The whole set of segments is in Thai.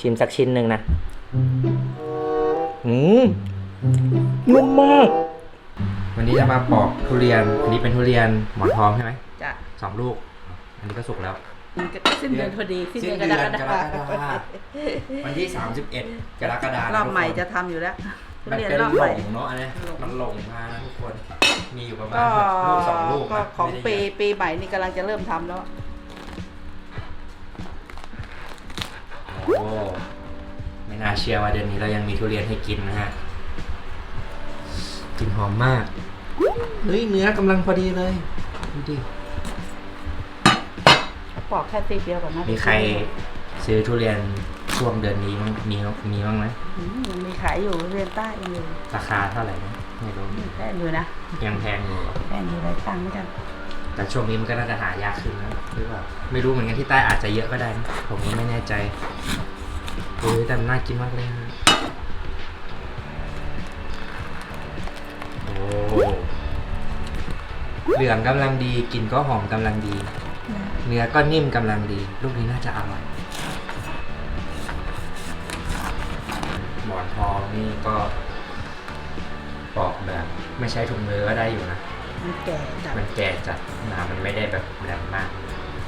ชิมสักชิ้นหนึ่งนะอืมนุ่มมาก วันนี้จะมาปอกทุเรียน อันนี้เป็นทุเรียนหมอนทองใช่ไหมจ้ะสองลูก อันนี้ก็สุกแล้ว สิ้นเดือนพอดีสิ้นเดือนกรกฎาคมวันที่ 31กรกฎาคมรอบใหม่จะทำอยู่แล้วทุมันเรียนเป็นรอบหลใหม่ งเนาะอันเนี้ยหลงมันหลงมานะทุกคน มีอยู่ประมาณก็ลูกสองลูกก็นะของไม่ปีได้เยอะปีใหม่นี่กำลังจะเริ่มทำแล้ว ไม่น่าเชื่อว่าเดือนนี้เรายังมีทุเรียนให้กินนะฮะกลินหอมมาก เฮ้ยเนื้อกำลังพอดีเลยดูดิปอกแค่ตีเดียวก่อนนะมีใครซื้อทุเรียนช่วงเดือนนี้มั้งมีมีบ้างไหมอืมยังมีขายอยู่ทุเรียนใต้ยังอยู่ราคาเท่าไหร่นะไม่รู้ แพงอยู่นะยังแพงอยู่เหรอแพงอยู่หลายตังค์เหมือนกัน แต่ช่วงนี้มันก็น่าจะหายากขึ้นนะหรือเปล่าไม่รู้เหมือนกันที่ใต้อาจจะเยอะก็ได้นะผมก็ไม่แน่ใจเฮ้ยแต่มันน่ากินมากเลยนะโอ้เหลืองกำลังดีกลิ่นก็หอมกำลังดี เนื้อก็นิ่มกำลังดี ลูกนี้น่าจะอร่อยหมอนทองนี่ก็ปอกแบบ ไม่ใช้ถุงมือก็ได้อยู่นะ มันแก่จัดมันแก่จัดน้ำมันไม่ได้แบบแรงมาก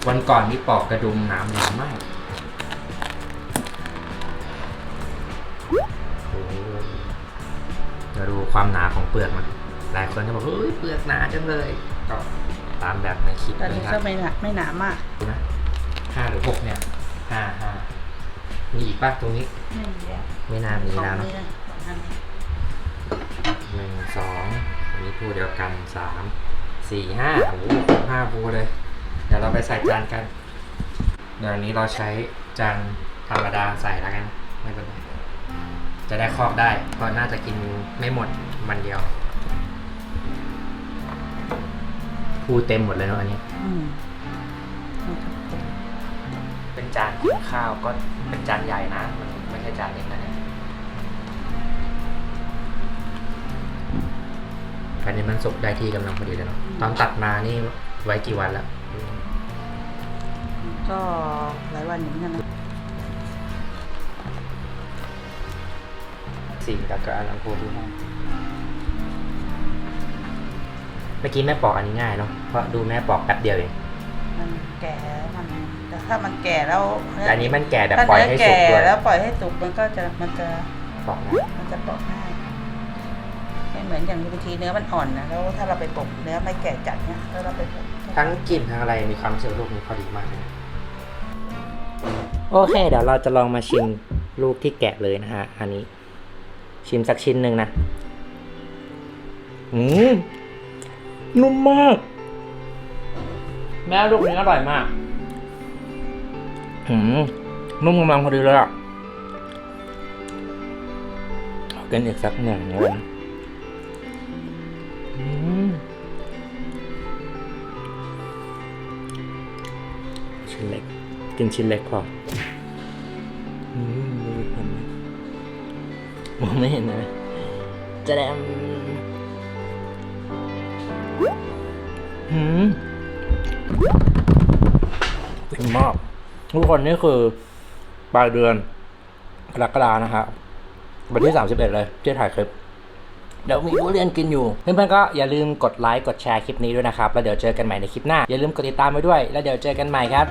วันก่อนที่ปอกกระดุมน้ำแรงมากโอ้โหมาดูความหนาของเปลือกมันหลายคนก็บอกเฮ้ยเปลือกหนาจังเลยก็ตามแบบในคลิปตอนเลยนี้ครัก็บไม่หนาไม่หนามากดูนะห้าหรือหกเนี่ยห้าห้ามีอีกปะตรงนี้ ไม่มีแล้วไม่น่ามีของแล้วเนอะนี้นะของอันนี้หนึ่งสองอั นนี้ภูเดียวกันสามสี่ห้าโอ้โหครบห้าภูเลย เดี๋ยวเราไปใส่จานกันเดี๋ยวนี้เราใช้จานธรรมดาใส่แล้วกัน ไม่เป็นไรจะได้ครอบได้ เพราะน่าจะกินไม่หมดมันเดียวภูเต็มหมดเลยเนาะอันนี้อืมเป็นจานกินข้าวก็เป็นจานใหญ่นะ มันไม่ใช่จานเล็กนะเนี่ย อันนี้มันสุกได้ที่กำลังพอดีเลยเนาะตอนตัดมานี่ไว้กี่วันแล้วก็หลายวันอยู่เหมือนกันนะสี่แล้วก็อันนั้นพูดที่ห้าเมื่อกี้แม่ปอกอันนี้ง่ายเนาะเพราะดูแม่ปอกแป๊บเดียวเองมันแก่มันแต่ถ้ามันแก่แล้วแต่อันนี้มันแก่แบบถ้าปล่อยเนื้อให้สุกแก่ด้วยแล้วปล่อยให้สุกมันก็จะมันจะปอกง่าย มันจะปอกง่าย ไม่เหมือนอย่างบางทีเนื้อมันอ่อนนะแล้วถ้าเราไปปอกเนื้อไม่แก่จัดเนี่ยแล้วเราไปปอกทั้งกลิ่นทั้งอะไรมีความเชื่อลูกนี้พอดีมากเลยโอเค เดี๋ยวเราจะลองมาชิมลูกที่แกะเลยนะฮะ อันนี้ ชิมสักชิ้นหนึ่งนะ อืมนุ่มมาก แม่ลูกนี้อร่อยมาก อืมนุ่มกำลังพอดีเลยอะเอากินอีกสักหนึ่งเลยนะ ชิ้นเล็ก กินชิ้นเล็กพออืมดูเห็นไหมมองไม่เห็นเลยจะแดมหืมจริงมากทุกคนนี่คือ ปลายเดือนกรกฎานะครับวันที่ 31 เลยที่ถ่ายคลิป เดี๋ยวมีทุเรียนกินอยู่ เพื่อนๆก็อย่าลืมกดไลค์ กดแชร์คลิปนี้ด้วยนะครับ แล้วเดี๋ยวเจอกันใหม่ในคลิปหน้า อย่าลืมกดติดตามไปด้วย แล้วเดี๋ยวเจอกันใหม่ครับ